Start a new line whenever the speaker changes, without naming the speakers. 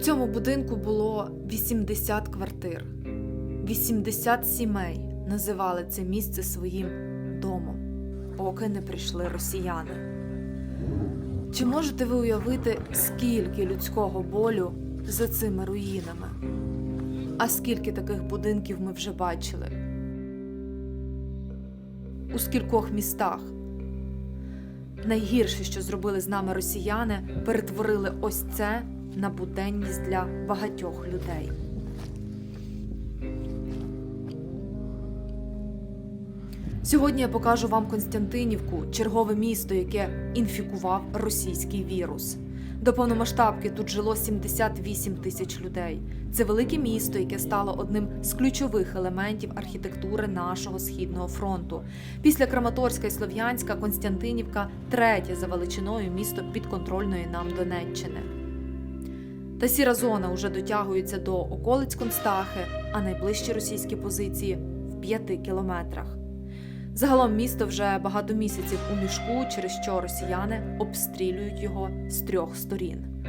цьому будинку було 80 квартир, 80 сімей називали це місце своїм домом, поки не прийшли росіяни. Чи можете ви уявити, скільки людського болю за цими руїнами? А скільки таких будинків ми вже бачили? У скількох містах? Найгірше, що зробили з нами росіяни, перетворили ось це на буденність для багатьох людей. Сьогодні я покажу вам Константинівку, чергове місто, яке інфікував російський вірус. До повномасштабки тут жило 78 тисяч людей. Це велике місто, яке стало одним з ключових елементів архітектури нашого східного фронту. Після Краматорська і Слов'янська Константинівка третє за величиною місто підконтрольної нам Донеччини. Та сіра зона уже дотягується до околиць Констахи, а найближчі російські позиції в п'яти кілометрах. Загалом місто вже багато місяців у мішку, через що росіяни обстрілюють його з трьох сторін.